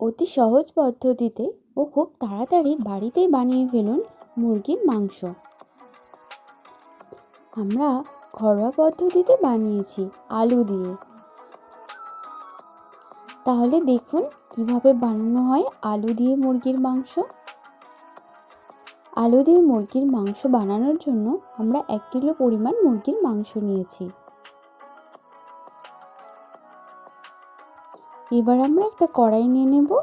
অতি সহজ পদ্ধতিতে ও খুব তাড়াতাড়ি বাড়িতেই বানিয়ে ফেলুন মুরগির মাংস। আমরা ঘরোয়া পদ্ধতিতে বানিয়েছি আলু দিয়ে। তাহলে দেখুন কীভাবে বানানো হয় আলু দিয়ে মুরগির মাংস। আলু দিয়ে মুরগির মাংস বানানোর জন্য আমরা এক কিলো পরিমাণ মুরগির মাংস নিয়েছি। এবার আমরা একটা কড়াই নিয়ে নেব।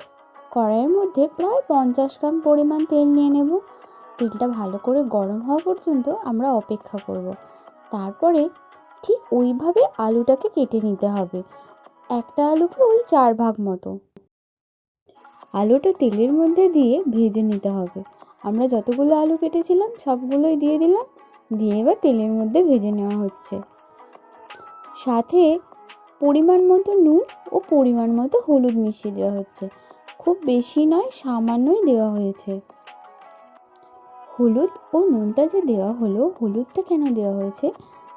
কড়াইয়ের মধ্যে প্রায় পঞ্চাশ গ্রাম পরিমাণ তেল নিয়ে নেব। তেলটা ভালো করে গরম হওয়া পর্যন্ত আমরা অপেক্ষা করব। তারপরে ঠিক ওইভাবে আলুটাকে কেটে নিতে হবে। একটা আলুকে ওই চার ভাগ মতো। আলুটা তেলের মধ্যে দিয়ে ভেজে নিতে হবে। আমরা যতগুলো আলু কেটেছিলাম সবগুলোই দিয়ে দিলাম। দিয়ে এবার তেলের মধ্যে ভেজে নেওয়া হচ্ছে। সাথে পরিমাণ মতো নুন ও পরিমাণ মতো হলুদ মিশিয়ে দেওয়া হচ্ছে। খুব বেশি নয়, সামান্যই দেওয়া হয়েছে। হলুদ ও নুনটা যে দেওয়া হলো, হলুদটা কেন দেওয়া হয়েছে?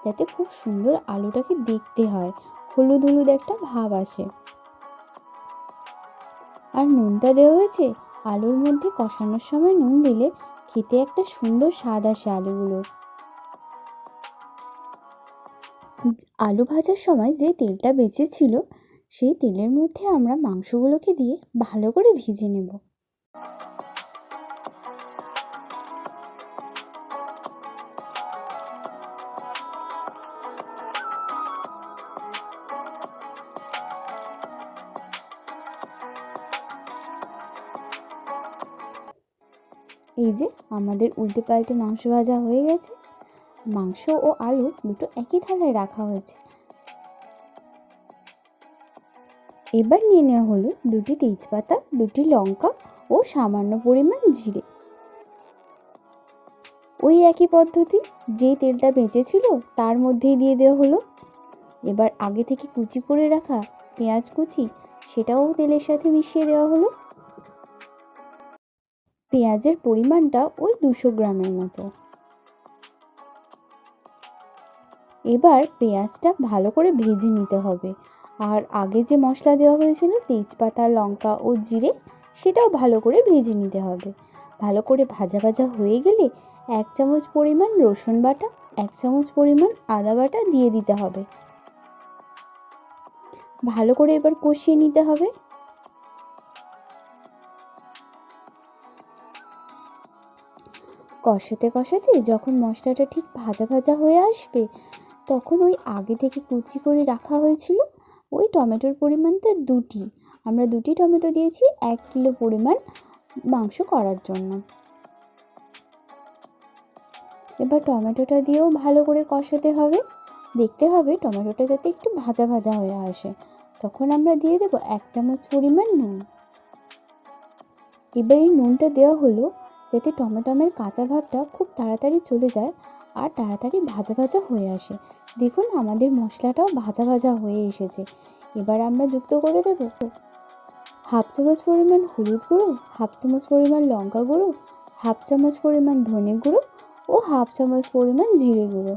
যাতে খুব সুন্দর আলুটাকে দেখতে হয়। হলুদ হলুদ একটা ভাব আসে। আর নুনটা দেওয়া হয়েছে? আলুর মধ্যে কষানোর সময় নুন দিলে খেতে একটা সুন্দর স্বাদ আসে আলুগুলোর। আলু ভাজার সময় যে তেলটা বেঁচেছিল সেই তেলের মধ্যে আমরা মাংসগুলোকে দিয়ে ভালো করে ভিজে নেব। এই যে আমাদের উল্টে পাল্টে মাংস ভাজা হয়ে গেছে। মাংস ও আলু দুটো একই থালায় রাখা হয়েছে। এবার নিয়ে নেওয়া হলো দুটি তেজপাতা, দুটি লঙ্কা ও সামান্য পরিমাণ জিরে। ওই একই পদ্ধতি যে তেলটা বেঁচেছিল তার মধ্যেই দিয়ে দেওয়া হলো। এবার আগে থেকে কুচি করে রাখা পেঁয়াজ কুচি, সেটাও তেলের সাথে মিশিয়ে দেওয়া হলো। পেঁয়াজের পরিমাণটা ওই দুশো গ্রামের মতো। এবার পেঁয়াজটা ভালো করে ভেজে নিতে হবে। আর আগে যে মশলা দেওয়া হয়েছিল তেজপাতা, লঙ্কা ও জিরে, সেটাও ভালো করে ভেজে নিতে হবে। ভালো করে ভাজা ভাজা হয়ে গেলে এক চামচ পরিমাণ রসুন বাটা, এক চামচ পরিমাণ আদা বাটা দিয়ে দিতে হবে। ভালো করে এবার কষিয়ে নিতে হবে। কষাতে কষাতে যখন মশলাটা ঠিক ভাজা ভাজা হয়ে আসবে তখন ওই আগে থেকে কুচি করে রাখা হয়েছিল ওই টমেটোর পরিমাণটা দুটি। আমরা দুটি টমেটো দিয়েছি, এক কিলো পরিমাণ মাংস করার জন্য। এবার টমেটোটা দিয়েও ভালো করে কষাতে হবে। দেখতে হবে টমেটোটা যাতে একটু ভাজা ভাজা হয়ে আসে। তখন আমরা দিয়ে দেবো এক চামচ পরিমাণ নুন। এবার এই নুনটা দেওয়া হলো যাতে টমেটোমের কাঁচা ভাবটা খুব তাড়াতাড়ি চলে যায় আর তাড়াতাড়ি ভাজা ভাজা হয়ে আসে। দেখুন, আমাদের মশলাটাও ভাজা ভাজা হয়ে এসেছে। এবার আমরা যুক্ত করে দেব। হাফ চামচ পরিমাণ হলুদ গুঁড়ো, হাফ চামচ পরিমাণ লঙ্কা গুঁড়ো, হাফ চামচ পরিমাণ ধনে গুঁড়ো ও হাফ চামচ পরিমাণ জিরে গুঁড়ো।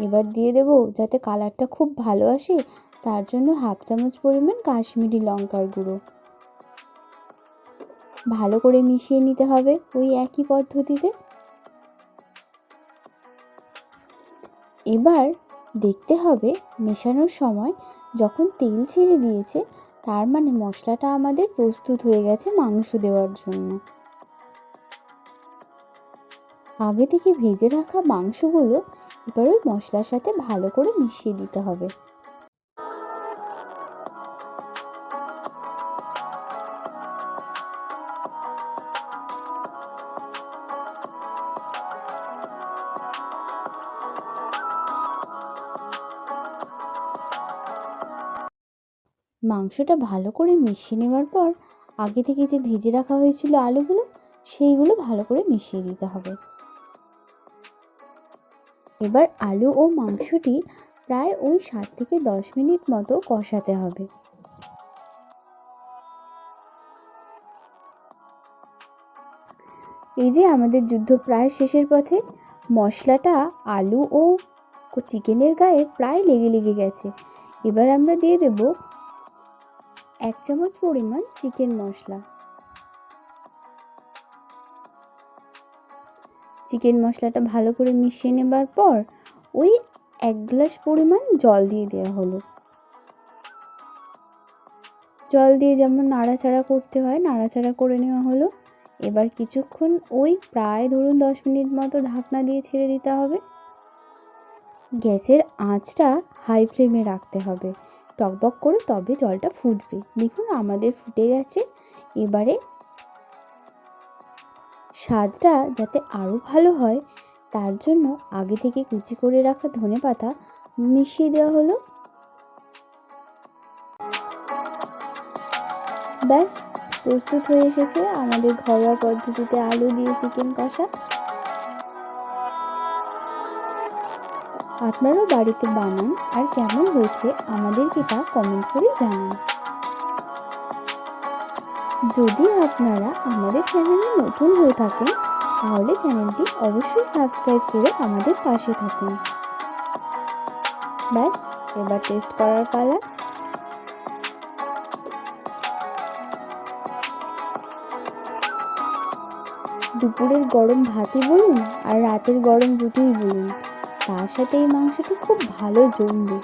এবার দিয়ে দেব যাতে কালারটা খুব ভালো আসে, তার জন্য হাফ চামচ পরিমাণ কাশ্মীরি লঙ্কার গুঁড়ো। ভালো করে মিশিয়ে নিতে হবে ওই একই পদ্ধতিতে। এবার দেখতে হবে মেশানোর সময় যখন তেল ছেড়ে দিয়েছে, তার মানে মশলাটা আমাদের প্রস্তুত হয়ে গেছে মাংস দেওয়ার জন্য। আগে থেকে ভেজে রাখা মাংসগুলো এবার ওই মশলার সাথে ভালো করে মিশিয়ে দিতে হবে। মাংসটা ভালো করে মিশিয়ে নেওয়ার পর আগে থেকে যে ভেজে রাখা হয়েছিল আলুগুলো, সেইগুলো ভালো করে মিশিয়ে দিতে হবে। এবার আলু ও মাংসটি প্রায় ওই সাত থেকে দশ মিনিট মতো কষাতে হবে। এই যে আমাদের যুদ্ধ প্রায় শেষের পথে, মশলাটা আলু ও চিকেনের গায়ে প্রায় লেগে লেগে গেছে। এবার আমরা দিয়ে দেব এক চামচ পরিমাণ চিকেন মশলা। চিকেন মশলাটা ভালো করে মিশিয়ে নেবার পর ওই এক গ্লাস পরিমাণ জল দিয়ে দেওয়া হলো। জল দিয়ে যেমন নাড়াচাড়া করতে হয়, নাড়াচাড়া করে নেওয়া হলো। এবার কিছুক্ষণ ওই প্রায় ধরুন দশ মিনিট মতো ঢাকনা দিয়ে ছেড়ে দিতে হবে। গ্যাসের আঁচটা হাই ফ্লেমে রাখতে হবে। টকবক করে তবে জলটা ফুটবে। দেখুন আমাদের ফুটে গেছে। এবারে স্বাদটা যাতে আরও ভালো হয়, তার জন্য আগে থেকে কুচি করে রাখা ধনে পাতা মিশিয়ে দেওয়া হলো। ব্যাস, প্রস্তুত হয়ে এসেছে আমাদের ঘরোয়া পদ্ধতিতে আলু দিয়ে চিকেন কষা। আপনারাও বাড়িতে বানান আর কেমন হয়েছে আমাদেরকে তা কমেন্ট করে জানান। যদি আপনারা আমাদের চ্যানেলে নতুন হয়ে থাকেন, তাহলে চ্যানেলটি অবশ্যই সাবস্ক্রাইব করে আমাদের পাশে থাকুন। ব্যাস, এবার টেস্ট করার পালা। দুপুরের গরম ভাতই বলুন আর রাতের গরম রুটিই বলুন। তার সাথে এই মাংসটি খুব ভালো জমবে।